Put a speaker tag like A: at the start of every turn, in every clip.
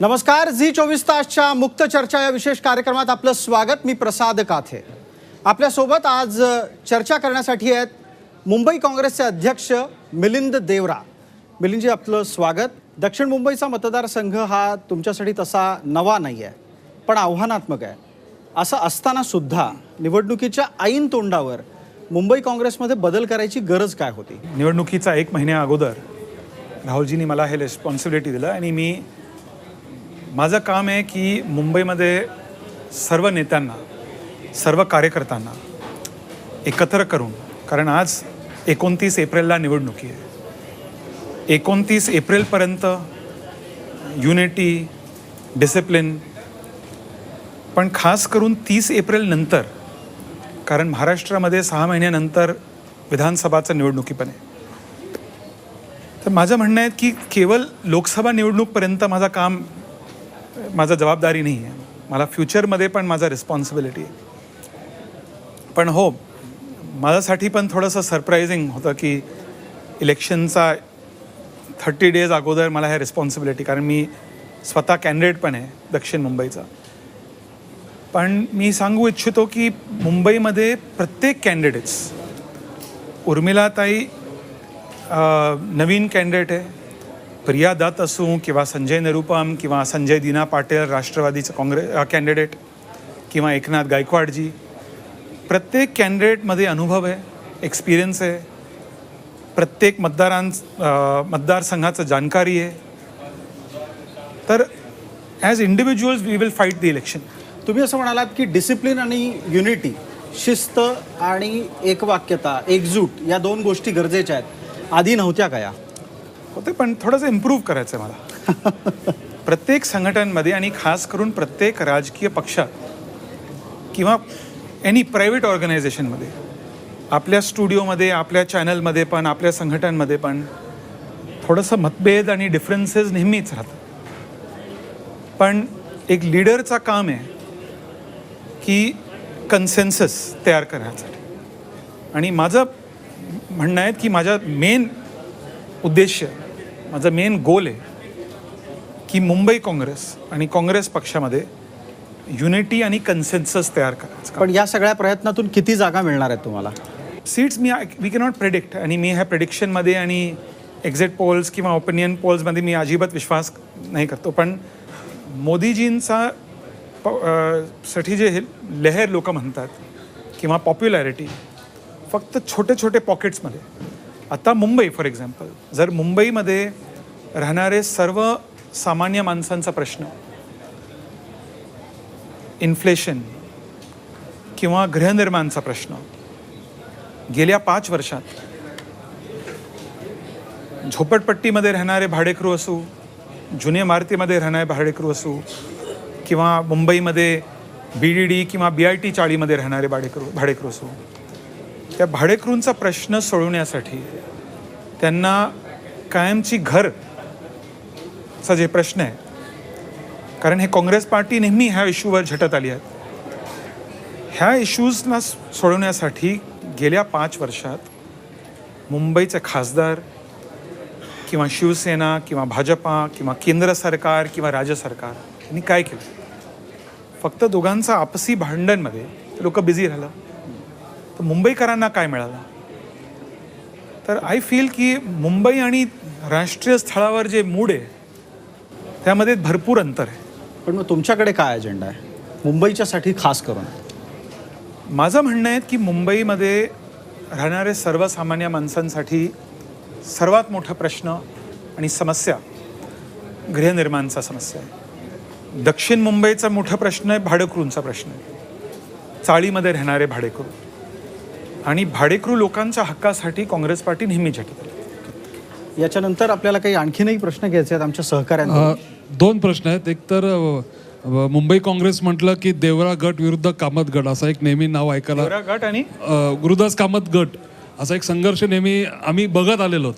A: नमस्कार झी चोवीस तासच्या मुक्त चर्चा या विशेष कार्यक्रमात आपलं स्वागत. मी प्रसाद काथे. आपल्यासोबत आज चर्चा करण्यासाठी आहेत मुंबई काँग्रेसचे अध्यक्ष मिलिंद देवरा. मिलिंदजी आपलं स्वागत. दक्षिण मुंबईचा मतदारसंघ हा तुमच्यासाठी तसा नवा नाही आहे पण आव्हानात्मक आहे. असं असतानासुद्धा निवडणुकीच्या ऐन तोंडावर मुंबई काँग्रेसमध्ये बदल करायची गरज काय होती?
B: निवडणुकीचा एक महिन्या अगोदर राहुलजींनी मला हे रिस्पॉन्सिबिलिटी दिलं आणि मी माझं काम आहे की मुंबईमध्ये सर्व नेत्यांना सर्व कार्यकर्त्यांना एकत्र करून कारण आज एकोणतीस एप्रिलला निवडणुकी आहे. एकोणतीस एप्रिलपर्यंत युनिटी डिसिप्लिन पण खास करून तीस एप्रिल नंतर कारण महाराष्ट्रामध्ये सहा महिन्यानंतर विधानसभाचं निवडणुकी पण आहे. तर माझं म्हणणं आहे की केवळ लोकसभा निवडणूकपर्यंत माझं काम माझं जबाबदारी नाही आहे. मला फ्युचरमध्ये पण माझा रिस्पॉन्सिबिलिटी आहे. पण हो माझ्यासाठी पण थोडंसं सरप्रायझिंग होतं की इलेक्शनचा थर्टी डेज अगोदर मला ह्या रिस्पॉन्सिबिलिटी कारण मी स्वतः कॅन्डिडेट पण आहे दक्षिण मुंबईचा. पण मी सांगू इच्छितो की मुंबईमध्ये प्रत्येक कॅन्डिडेट्स उर्मिलाताई नवीन कॅन्डिडेट आहे प्रिया दत्त असू किंवा संजय निरुपम किंवा संजय दिना पाटील राष्ट्रवादीचं काँग्रेस कॅन्डिडेट किंवा एकनाथ गायकवाडजी प्रत्येक कॅन्डिडेटमध्ये अनुभव आहे एक्सपिरियन्स आहे. प्रत्येक मतदारां मतदारसंघाचं जानकारी आहे. तर as individuals we will fight the election
A: तुम्ही असं म्हणालात की डिसिप्लिन आणि युनिटी शिस्त आणि एकवाक्यता एकजूट या दोन गोष्टी गरजेच्या आहेत. आधी नव्हत्या का या?
B: होते पण थोडंसं इम्प्रूव्ह करायचं आहे मला. प्रत्येक संघटनांमध्ये आणि खास करून प्रत्येक राजकीय पक्षात किंवा एनी प्रायव्हेट ऑर्गनायझेशनमध्ये आपल्या स्टुडिओमध्ये आपल्या चॅनलमध्ये पण आपल्या संघटनांमध्ये पण थोडंसं मतभेद आणि डिफरन्सेस नेहमीच राहतात. पण एक लीडरचा काम आहे की कन्सेन्सस तयार करण्यासाठी. आणि माझं म्हणणं आहे की माझा मेन उद्देश माझं मेन गोल आहे की मुंबई काँग्रेस आणि काँग्रेस पक्षामध्ये युनिटी आणि कन्सेन्सस तयार करायचं.
A: पण या सगळ्या प्रयत्नातून किती जागा मिळणार आहेत तुम्हाला?
B: सीट्स मी वी कॅनॉट प्रेडिक्ट आणि मी ह्या प्रेडिक्शनमध्ये आणि एक्झिट पोल्स किंवा ओपिनियन पोल्समध्ये मी अजिबात विश्वास नाही करतो. पण मोदीजींचा साठी जे लहर लोक म्हणतात किंवा पॉप्युलॅरिटी फक्त छोटे छोटे पॉकेट्समध्ये आता मुंबई फॉर एक्झाम्पल जर मुंबईमध्ये राहणारे सर्व सामान्य माणसांचा प्रश्न इन्फ्लेशन किंवा गृहनिर्माणचा प्रश्न गेल्या पाच वर्षात झोपडपट्टीमध्ये राहणारे भाडेकरू असू जुने इमारतीमध्ये राहणारे भाडेकरू असू किंवा मुंबईमध्ये बी डी डी किंवा बी आय टी चाळीमध्ये राहणारे भाडेकरू भाडेकरू असू त्या भाडेकरूंचा प्रश्न सोडवण्यासाठी त्यांना कायमची घर चा जे प्रश्न आहे कारण हे काँग्रेस पार्टी नेहमी ह्या इश्यूवर झटत आली आहे. ह्या इश्यूजना सोडवण्यासाठी गेल्या पाच वर्षात मुंबईचे खासदार किंवा शिवसेना किंवा भाजपा किंवा केंद्र सरकार किंवा राज्य सरकार यांनी काय केलं? फक्त दोघांचं आपसी भांडणमध्ये लोक बिझी राहिलं. तर मुंबईकरांना काय मिळालं? तर आय फील की मुंबई आणि राष्ट्रीय स्थळावर जे मूड आहे त्यामध्ये भरपूर अंतर आहे.
A: पण मग तुमच्याकडे काय अजेंडा आहे? मुंबईच्यासाठी खास करून.
B: माझं म्हणणं आहे की मुंबईमध्ये राहणारे सर्वसामान्य माणसांसाठी सर्वात मोठा प्रश्न आणि समस्या गृहनिर्माणचा समस्या आहे. दक्षिण मुंबईचा मोठा प्रश्न आहे भाडेकरूंचा प्रश्न आहे. चाळीमध्ये राहणारे भाडेकरू. आणि भाडेकरू लोकांच्या हक्कासाठी काँग्रेस पार्टी नेहमी झटत.
A: याच्यानंतर आपल्याला काही आणखीनही प्रश्न घ्यायचे आहेत आमच्या सहकाऱ्यांना
C: अ, दोन प्रश्न आहेत एक तर मुंबई काँग्रेस म्हटलं की देवरा गट विरुद्ध कामत गट असं एक नेहमी नाव ऐकायला
B: देवरा गट आणि
C: गुरुदास कामत गट असा एक संघर्ष नेहमी आम्ही बघत आलेलो.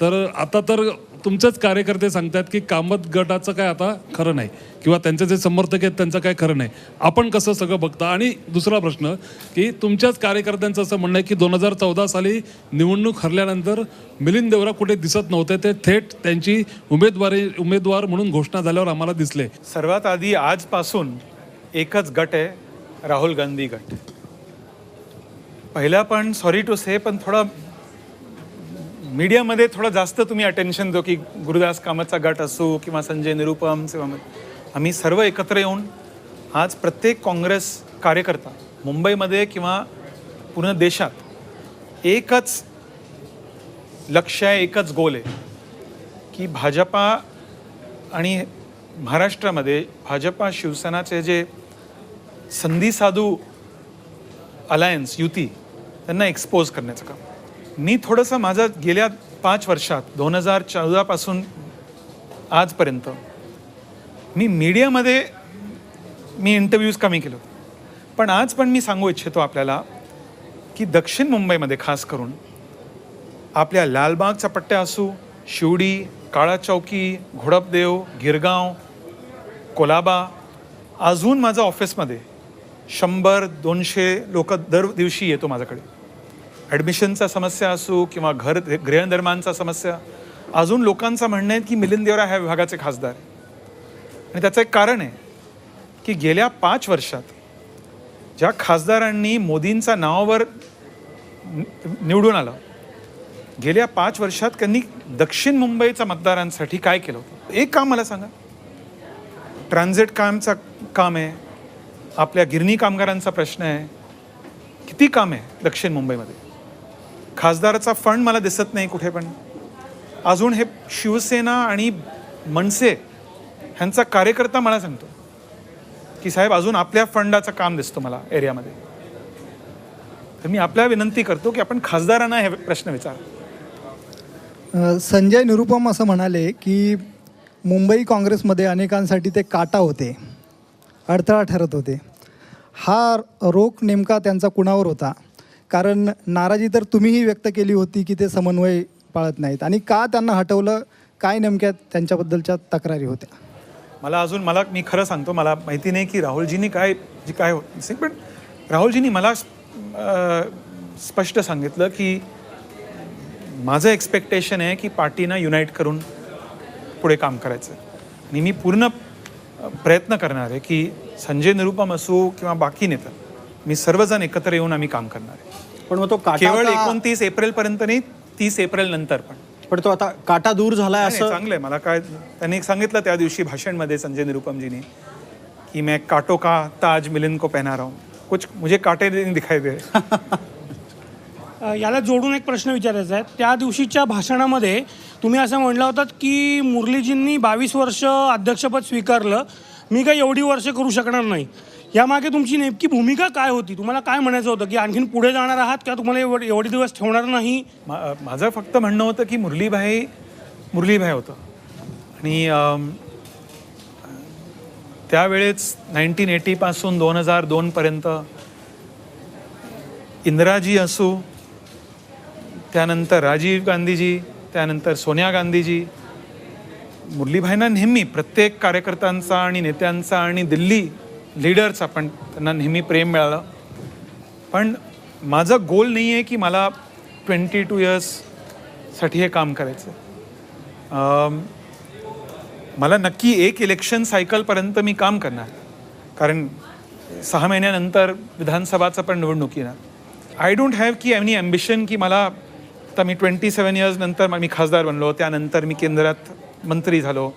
C: तर आता तर तुमचेच कार्यकर्ते सांगतात की कामत गटाचं काय आता खरं नाही. किंवा त्यांचे जे समर्थक आहेत त्यांचं काय खरं नाही. आपण कसं सगळं बघता. आणि दुसरा प्रश्न की तुमच्याच कार्यकर्त्यांचं असं म्हणणं आहे की दोन हजार चौदा साली निवडणूक हरल्यानंतर मिलिंद देवरा कुठे दिसत नव्हते. ते थेट त्यांची उमेदवारी उमेदवार म्हणून घोषणा झाल्यावर आम्हाला दिसले.
B: सर्वात आधी आजपासून एकच गट आहे राहुल गांधी गट. पहिला पण सॉरी टू से पण थोडा मीडियामध्ये थोडं जास्त तुम्ही अटेन्शन दो की गुरुदास कामतचा गट असो किंवा संजय निरुपम किंवा आम्ही सर्व एकत्र येऊन आज प्रत्येक काँग्रेस कार्यकर्ता मुंबईमध्ये किंवा पूर्ण देशात एकच लक्ष आहे एकच गोल आहे की भाजपा आणि महाराष्ट्रामध्ये भाजपा शिवसेनाचे जे संधी साधू अलायन्स युती त्यांना एक्सपोज करण्याचं काम. मी थोडंसं माझं गेल्या पाच वर्षात दोन हजार चौदापासून आजपर्यंत मी मीडियामध्ये मी इंटरव्ह्यूज कमी केलं पण आज पण मी सांगू इच्छितो आपल्याला की दक्षिण मुंबईमध्ये खास करून आपल्या लालबागचा पट्ट्या असू शिवडी काळा चौकी घोडपदेव गिरगाव कोलाबा अजून माझं ऑफिसमध्ये शंभर दोनशे लोक दर दिवशी येतो माझ्याकडे. ॲडमिशनचा समस्या असो किंवा घर गृहनिर्माणचा समस्या अजून लोकांचं म्हणणं आहे की मिलिंद देवरा ह्या विभागाचे खासदार. आहे. आणि त्याचं एक कारण आहे की गेल्या पाच वर्षात ज्या खासदारांनी मोदींचा नावावर निवडून आलं गेल्या पाच वर्षात त्यांनी दक्षिण मुंबईच्या मतदारांसाठी काय केलं होतं? एक काम मला सांगा. ट्रान्झिट कामचा काम आहे. आपल्या गिरणी कामगारांचा प्रश्न आहे. किती काम आहे दक्षिण मुंबईमध्ये? खासदाराचा फंड मला दिसत नाही कुठे पण. अजून हे शिवसेना आणि मनसे ह्यांचा कार्यकर्ता मला सांगतो की साहेब अजून आपल्या फंडाचं काम दिसतो मला एरियामध्ये. तर मी आपल्या विनंती करतो की आपण खासदारांना हे प्रश्न विचार.
D: संजय निरुपम असं म्हणाले की मुंबई काँग्रेसमध्ये अनेकांसाठी ते काटा होते अडथळा ठरत होते. हा रोख नेमका त्यांचा कुणावर होता? कारण नाराजी तर तुम्हीही व्यक्त केली होती की ते समन्वय पाळत नाहीत. आणि का त्यांना हटवलं काय नेमक्या त्यांच्याबद्दलच्या तक्रारी होत्या?
B: मला अजून मला मी खरं सांगतो मला माहिती नाही की राहुलजींनी काय जी काय होत पण राहुलजींनी मला स्पष्ट सांगितलं की माझं एक्सपेक्टेशन आहे की पार्टीनं युनाईट करून पुढे काम करायचं. आणि मी पूर्ण प्रयत्न करणार आहे की संजय निरुपम असो किंवा बाकी नेता मी सर्वजण एकत्र येऊन आम्ही काम करणार आहे.
A: पण मग तो
B: केवळ एकोणतीस एप्रिलपर्यंत नाही तीस एप्रिल नंतर पण.
A: पण तो आता काटा दूर झालाय असं
B: चांगलं आहे मला काय त्यांनी सांगितलं त्या दिवशी भाषणमध्ये संजय निरुपमजीनी की मैं काटो का ताज मिलिंद को पहना रहा हूँ. कुछ मुझे काटे दिखाई दे
E: याला जोडून एक प्रश्न विचारायचा आहे. त्या दिवशीच्या भाषणामध्ये तुम्ही असं म्हणलं होतात की मुरलीजींनी बावीस वर्ष अध्यक्षपद स्वीकारलं. मी काही एवढी वर्ष करू शकणार नाही. यामागे तुमची नेमकी भूमिका काय होती? तुम्हाला काय म्हणायचं होतं? की आणखीन पुढे जाणार आहात का? तुम्हाला एवढे एवढे दिवस ठेवणार नाही?
B: मा- माझं फक्त म्हणणं होतं की मुरलीभाई मुरलीभाई होतं. आणि अम, त्यावेळेस नाईन्टीन एटीपासून दोन हजार दोनपर्यंत इंदिराजी असो त्यानंतर राजीव गांधीजी त्यानंतर सोनिया गांधीजी मुरलीभाईंना नेहमी प्रत्येक कार्यकर्त्यांचा आणि नेत्यांचा आणि दिल्ली लीडरचा पण त्यांना नेहमी प्रेम मिळालं. पण माझं गोल नाही आहे की मला ट्वेंटी टू इयर्ससाठी हे काम करायचं. मला नक्की एक इलेक्शन सायकलपर्यंत मी काम करणार. कारण सहा महिन्यानंतर विधानसभाचं पण निवडणूक येणार. आय डोंट हॅव की एनी ॲम्बिशन की मला आता मी ट्वेंटी सेवन इयर्स नंतर मी खासदार बनलो. त्यानंतर मी केंद्रात मंत्री झालो.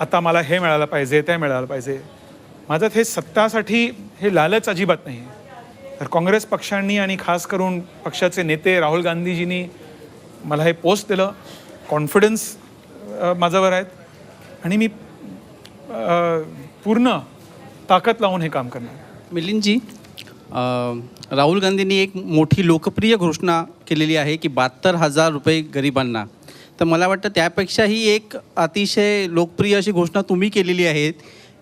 B: आता मला हे मिळालं पाहिजे ते मिळालं पाहिजे. माझं हे सत्तासाठी हे लालच अजिबात नाही. तर काँग्रेस पक्षांनी आणि खास करून पक्षाचे नेते राहुल गांधीजींनी मला हे पोस्ट दिलं. कॉन्फिडन्स माझ्यावर आहेत. आणि मी पूर्ण ताकद लावून हे काम करणार.
F: मिलिंदजी राहुल गांधींनी एक मोठी लोकप्रिय घोषणा केलेली आहे की बहात्तर हजार रुपये गरिबांना. तर मला वाटतं त्यापेक्षाही एक अतिशय लोकप्रिय अशी घोषणा तुम्ही केलेली आहेत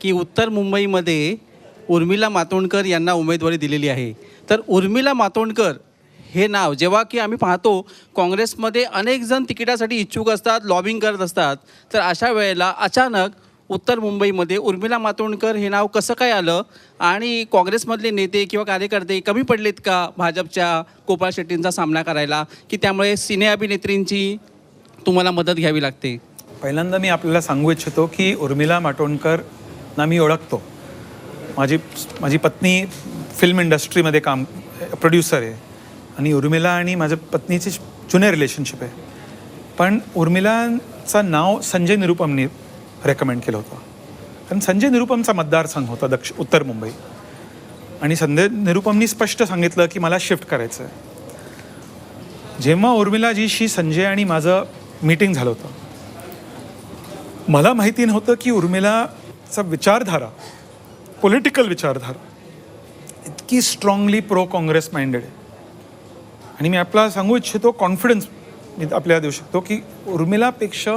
F: की उत्तर मुंबईमध्ये उर्मिला मातोंडकर यांना उमेदवारी दिलेली आहे. तर उर्मिला मातोंडकर हे नाव जेव्हा की आम्ही पाहतो काँग्रेसमध्ये अनेक जण तिकिटासाठी इच्छुक असतात लॉबिंग करत असतात. तर अशा वेळेला अचानक उत्तर मुंबईमध्ये उर्मिला मातोंडकर हे नाव कसं काय आलं? आणि काँग्रेसमधले नेते किंवा कार्यकर्ते कमी पडलेत का भाजपच्या गोपाळ शेट्टींचा सामना करायला? की त्यामुळे सिने अभिनेत्रींची तुम्हाला मदत घ्यावी लागते?
B: पहिल्यांदा मी आपल्याला सांगू इच्छितो की उर्मिला माटोंडकर ना मी ओळखतो. माझी माझी पत्नी फिल्म इंडस्ट्रीमध्ये काम प्रोड्युसर आहे. आणि उर्मिला आणि माझ्या पत्नीचे जुने रिलेशनशिप आहे. पण उर्मिलाचं नाव संजय निरुपमनी रेकमेंड केलं होतं. कारण संजय निरुपमचा मतदारसंघ होता दक्ष उत्तर मुंबई. आणि संजय निरुपमनी स्पष्ट सांगितलं की मला शिफ्ट करायचं आहे जेव्हा उर्मिलाजीशी संजय आणि माझं मीटिंग झालं होतं मला माहिती नव्हतं की उर्मिला चा विचारधारा पॉलिटिकल विचारधारा इतकी स्ट्रॉंगली प्रो काँग्रेस माइंडेड आहे. आणि मी आपला सांगू इच्छितो कॉन्फिडन्स मी आपल्याला देऊ शकतो की उर्मिलापेक्षा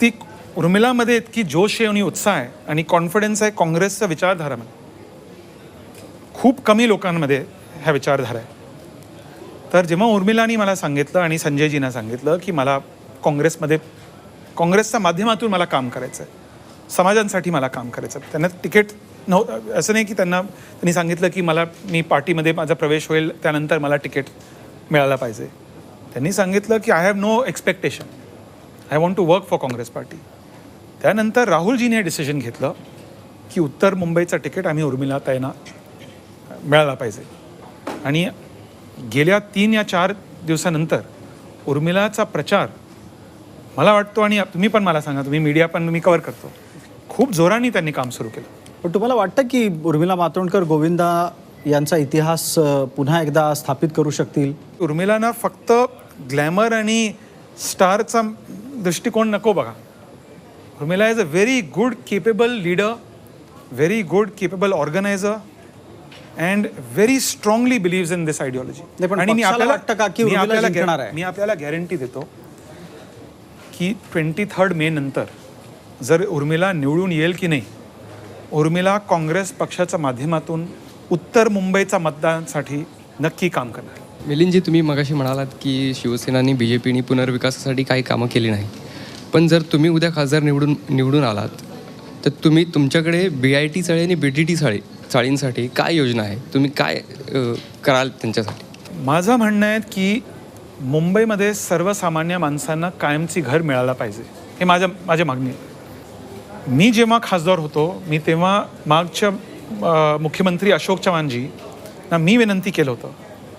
B: ती उर्मिलामध्ये इतकी जोश आहे आणि उत्साह आहे आणि कॉन्फिडन्स आहे काँग्रेसच्या विचारधारामध्ये खूप कमी लोकांमध्ये ह्या विचारधारा आहे. तर जेव्हा उर्मिलानी मला सांगितलं आणि संजयजींना सांगितलं की मला काँग्रेसमध्ये काँग्रेसच्या माध्यमातून मला काम करायचं आहे समाजांसाठी मला काम करायचं. त्यांना तिकीट नव्ह असं नाही की त्यांना त्यांनी सांगितलं की मला मी पार्टीमध्ये माझा प्रवेश होईल त्यानंतर मला तिकीट मिळायला पाहिजे. त्यांनी सांगितलं की I have no expectation I want to work for Congress party त्यानंतर राहुलजीने हे डिसिजन घेतलं की उत्तर मुंबईचं तिकीट आम्ही उर्मिला ताईंना मिळाला पाहिजे. आणि गेल्या तीन या चार दिवसानंतर उर्मिलाचा प्रचार मला वाटतो आणि तुम्ही पण मला सांगा तुम्ही मीडिया पण मी कवर करतो. खूप जोराने त्यांनी काम सुरू केलं.
A: पण तुम्हाला वाटतं की उर्मिला मातोंडकर गोविंदा यांचा इतिहास पुन्हा एकदा स्थापित करू शकतील?
B: उर्मिलांना फक्त ग्लॅमर आणि स्टारचा दृष्टिकोन नको बघा. Urmila is a very good capable leader very good capable organiser and very strongly believes in this ideology
A: नाही, पण पक्षाला वाटतं का की
B: मी आपल्याला? मी आपल्याला गॅरंटी देतो की ट्वेंटी थर्ड मे नंतर जर उर्मिला निवडून येईल की नाही उर्मिला काँग्रेस पक्षाच्या माध्यमातून उत्तर मुंबईचा मतदानासाठी नक्की काम करणार.
G: मिलिंदजी तुम्ही मगाशी म्हणालात की शिवसेना आणि बी जे पीने पुनर्विकासासाठी काही कामं केली नाही पण जर तुम्ही उद्या खासदार निवडून निवडून आलात तर तुम्ही तुमच्याकडे बी आय टी चाळी आणि बी टी टी चाळी चाळींसाठी काय योजना आहे? तुम्ही काय कराल त्यांच्यासाठी?
B: माझं म्हणणं आहे की मुंबईमध्ये सर्वसामान्य माणसांना कायमची घर मिळायला पाहिजे. हे माझं माझी मागणी आहे. मी जेव्हा खासदार होतो मी तेव्हा मागच्या मुख्यमंत्री अशोक चव्हाणजी ना मी विनंती केलं होतं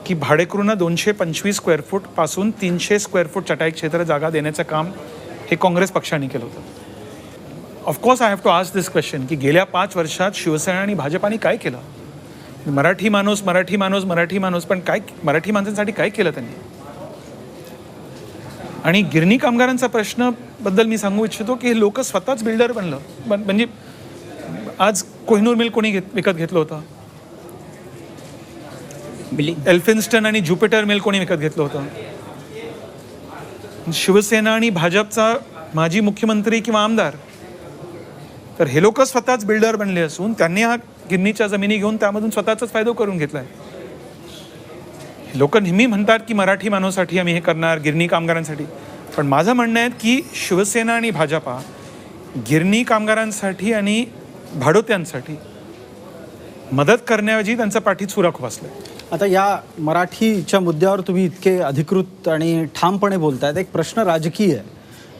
B: की भाडेकरूंना दोनशे पंचवीस स्क्वेअर फूटपासून तीनशे स्क्वेअर फूट चटाई क्षेत्र जागा देण्याचं काम हे काँग्रेस पक्षाने केलं होतं. Of course I have to ask this question की गेल्या पाच वर्षात शिवसेना आणि भाजपाने काय केलं? मराठी माणूस मराठी माणूस मराठी माणूस पण काय मराठी माणसांसाठी काय केलं त्यांनी? आणि गिरणी कामगारांचा प्रश्नबद्दल मी सांगू इच्छितो की हे लोक स्वतःच बिल्डर बनलं. बन म्हणजे आज कोहिनूर मिल कोणी घेत विकत घेतलं होतं? एल्फिन्स्टन आणि ज्युपिटर मिल कोणी विकत घेतलं होतं? शिवसेना आणि भाजपचा माजी मुख्यमंत्री किंवा आमदार? तर हे लोक स्वतःच बिल्डर बनले असून त्यांनी हा गिरणीच्या जमिनी घेऊन त्यामधून स्वतःचाच फायदा करून घेतलाय. लोक नेहमी म्हणतात की मराठी माणूसाठी आम्ही हे करणार गिरणी कामगारांसाठी. पण माझं म्हणणं आहे की शिवसेना आणि भाजपा गिरणी कामगारांसाठी आणि भाडोत्यांसाठी मदत करण्याऐवजी त्यांचा पाठीत सुराख बसलाय
A: आता या मराठीच्या मुद्द्यावर तुम्ही इतके अधिकृत आणि ठामपणे बोलतायत. एक प्रश्न राजकीय आहे.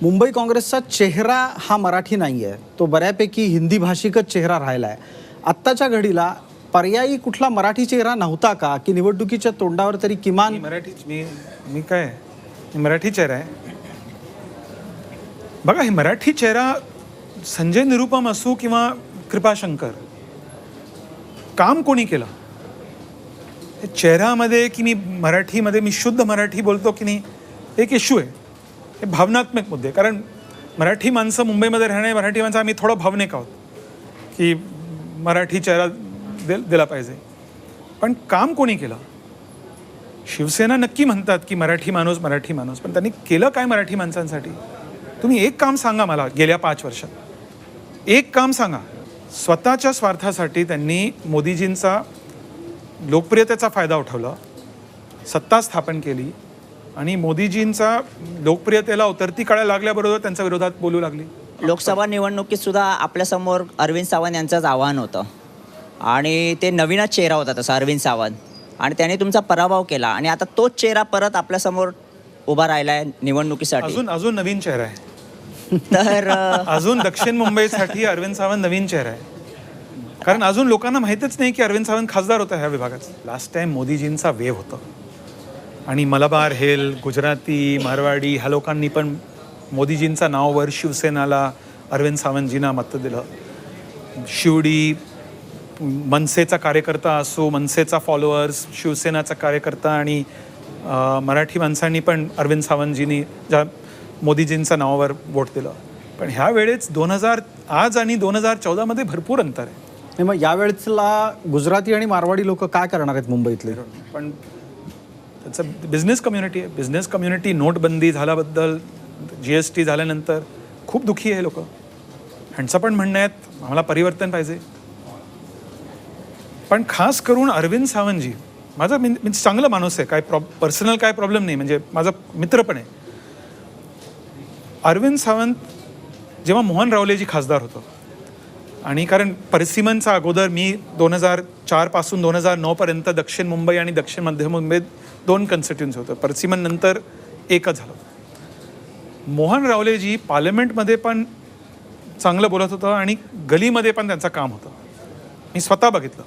A: मुंबई काँग्रेसचा चेहरा हा मराठी नाही आहे तो बऱ्यापैकी हिंदी भाषिकच चेहरा राहिला आहे आत्ताच्या घडीला पर्यायी कुठला मराठी चेहरा नव्हता का? की निवडणुकीच्या तोंडावर तरी किमान
B: मराठी मी मी काय? मी मराठी चेहरा आहे. बघा हे मराठी चेहरा संजय निरुपम असू किंवा कृपाशंकर काम कोणी केलं? हे चेहऱ्यामध्ये की मी मराठीमध्ये मी शुद्ध मराठी बोलतो की नाही एक इश्यू आहे. हे भावनात्मक मुद्दे कारण मराठी माणसं मुंबईमध्ये राहणे मराठी माणसं आम्ही थोडं भावनिक आहोत. की मराठी चेहरा दिल दिला पाहिजे. पण काम कोणी केलं? शिवसेना नक्की म्हणतात की मराठी माणूस मराठी माणूस. पण त्यांनी केलं काय मराठी माणसांसाठी? तुम्ही एक काम सांगा मला गेल्या पाच वर्षात. एक काम सांगा. स्वतःच्या स्वार्थासाठी त्यांनी मोदीजींचा लोकप्रियतेचा फायदा उठवला. सत्ता स्थापन केली. आणि मोदीजींचा लोकप्रियतेला उतरती काळा लागल्याबरोबर त्यांच्या विरोधात बोलू लागली.
H: लोकसभा निवडणुकीत सुद्धा आपल्यासमोर अरविंद सावंत यांचंच आव्हान होतं. आणि ते नवीनच चेहरा होता तसा अरविंद सावंत. आणि त्याने तुमचा पराभव केला आणि आता तोच चेहरा परत आपल्यासमोर उभा राहिला आहे निवडणुकीसाठी.
B: अजून अजून नवीन चेहरा आहे.
H: तर
B: अजून दक्षिण मुंबईसाठी अरविंद सावंत नवीन चेहरा आहे. कारण अजून लोकांना माहितच नाही की अरविंद सावंत खासदार होता ह्या विभागाचा लास्ट टाइम मोदीजींचा वेव होता. आणि मलबार हेल गुजराती मारवाडी ह्या लोकांनी पण मोदीजींचा नावावर शिवसेनाला अरविंद सावंतजींना मत दिलं. शिवडी मनसेचा कार्यकर्ता असो मनसेचा फॉलोअर्स शिवसेनाचा कार्यकर्ता आणि मराठी माणसांनी पण अरविंद सावंतजींनी ज्या मोदीजींच्या नावावर वोट दिलं पण ह्या वेळेस दोन हजार आज आणि दोन हजार चौदामध्ये भरपूर अंतर आहे.
A: नाही मग यावेळेसला गुजराती आणि मारवाडी लोक काय करणार आहेत मुंबईतले?
B: पण त्याचं बिझनेस कम्युनिटी आहे. बिझनेस कम्युनिटी नोटबंदी झाल्याबद्दल जी एस टी झाल्यानंतर खूप दुःखी आहे लोक. ह्यांचं पण म्हणणं आहे आम्हाला परिवर्तन पाहिजे. पण खास करून अरविंद सावंतजी माझा मी मी म्हणजे चांगला माणूस आहे काय प्रॉ पर्सनल काय प्रॉब्लेम नाही म्हणजे माझा मित्र पण आहे. अरविंद सावंत जेव्हा मोहन रावलेजी खासदार होतो आणि कारण परिसीमनचा अगोदर मी दोन हजार चारपासून दोन हजार नऊपर्यंत दक्षिण मुंबई आणि दक्षिण मध्य मुंबईत दोन कन्स्टिट्युन्सी होतं परसिमन नंतर एकच झालं. मोहन रावलेजी पार्लमेंटमध्ये पण चांगलं बोलत होतं आणि गलीमध्ये पण त्यांचं काम होतं. मी स्वतः बघितलं.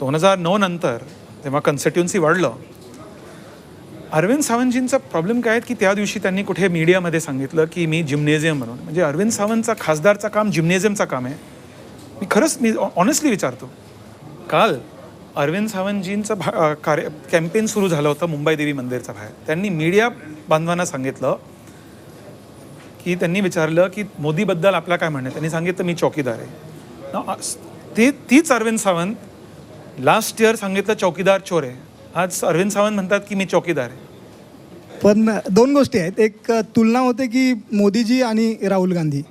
B: दोन हजार नऊ नंतर जेव्हा कन्स्टिट्युन्सी वाढलं. अरविंद सावंतजींचा प्रॉब्लेम काय आहे की त्या दिवशी त्यांनी कुठे मीडियामध्ये सांगितलं की मी जिम्नेझियम म्हणून. म्हणजे अरविंद सावंतचा खासदारचा काम जिम्नेझियमचं काम आहे. मी खरंच मी ऑनेस्टली विचारतो काल अरविंद सावंतजींचं भा कार्य कॅम्पेन सुरू झालं होतं मुंबई देवी मंदिरचा बाहेर. त्यांनी मीडिया बांधवांना सांगितलं की त्यांनी विचारलं की मोदीबद्दल आपला काय म्हणणं आहे? त्यांनी सांगितलं मी चौकीदार आहे. ना, ते तीच अरविंद सावंत लास्ट इयर सांगितलं चौकीदार चोर आहे. आज अरविंद सावंत म्हणतात की मी चौकीदार आहे.
D: पण दोन गोष्टी आहेत. एक तुलना होते की मोदीजी आणि राहुल गांधी.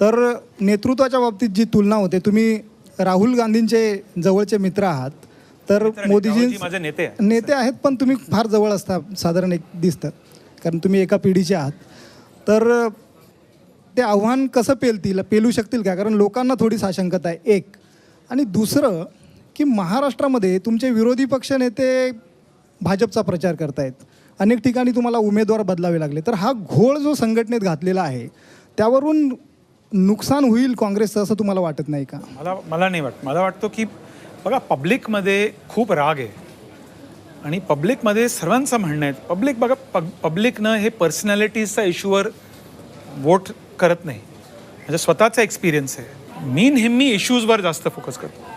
D: तर नेतृत्वाच्या बाबतीत जी तुलना होते तुम्ही राहुल गांधींचे जवळचे मित्र आहात. तर मोदीजी
B: माझे नेते.
D: नेते आहेत पण तुम्ही फार जवळ असता साधारण एक दिसतं. कारण तुम्ही एका पिढीचे आहात. तर ते आव्हान कसं पेलतील पेलू शकतील का कारण लोकांना थोडी साशंकता आहे. एक. आणि दुसरं की महाराष्ट्रामध्ये तुमचे विरोधी पक्ष नेते भाजपचा प्रचार करतायत. अनेक ठिकाणी तुम्हाला उमेदवार बदलावे लागले. तर हा घोळ जो संघटनेत घातलेला आहे त्यावरून नुकसान होईल काँग्रेसचं असं तुम्हाला वाटत नाही का?
B: मला मला नाही वाटत. मला वाटतो की बघा पब्लिकमध्ये खूप राग आहे. आणि पब्लिकमध्ये सर्वांचं म्हणणं आहे पब्लिक बघा पब पब्लिकनं हे पर्सनॅलिटीजच्या इश्यूवर वोट करत नाही. माझ्या स्वतःचा एक्सपिरियन्स आहे. मी नेहमी इश्यूजवर जास्त फोकस करतो.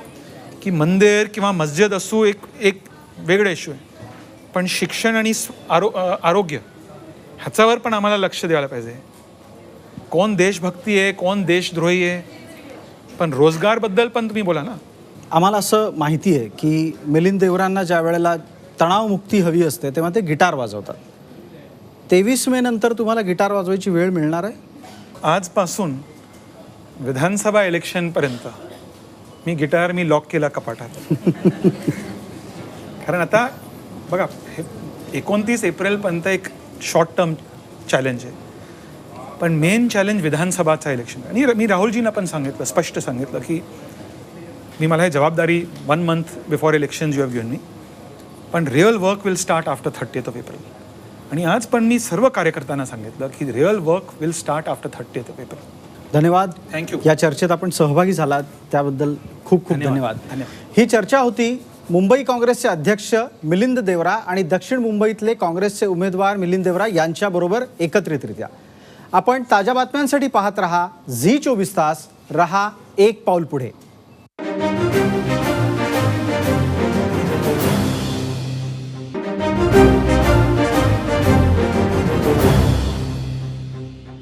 B: की मंदिर किंवा मस्जिद असू एक एक वेगळं इश्यू आहे. पण शिक्षण आणि आरो आरोग्य ह्याच्यावर पण आम्हाला लक्ष द्यायला पाहिजे. कोण देशभक्ती आहे कोण देशद्रोही आहे पण रोजगारबद्दल पण तुम्ही बोला ना.
A: आम्हाला असं माहिती आहे की मिलिंद देवरांना ज्या वेळेला तणावमुक्ती हवी असते तेव्हा ते गिटार वाजवतात. तेवीस मे नंतर तुम्हाला गिटार वाजवायची वेळ मिळणार आहे?
B: आजपासून विधानसभा इलेक्शनपर्यंत मी गिटार मी लॉक केला कपाटात. कारण आता बघा हे एकोणतीस एप्रिलपर्यंत एक शॉर्ट टर्म चॅलेंज आहे. पण मेन चॅलेंज विधानसभाचा इलेक्शन आणि मी राहुलजींना पण सांगितलं स्पष्ट सांगितलं की मी मला हे जबाबदारी one month before election you have given me पण real work will start after thirtieth of April आणि आज पण मी सर्व कार्यकर्त्यांना सांगितलं की real work will start after thirtieth of April
A: धन्यवाद.
B: You.
A: या चर्चेत आपण सहभागी झालात. त्याबद्दल खूप खूप
B: धन्यवाद.
A: ही चर्चा होती मुंबई काँग्रेसचे अध्यक्ष मिलिंद देवरा आणि दक्षिण मुंबईतले काँग्रेसचे उमेदवार मिलिंद देवरा यांच्याबरोबर एकत्रितरित्या. आपण ताज्या बातम्यांसाठी पाहत रहा झी चोवीस तास रहा एक पाऊल पुढे.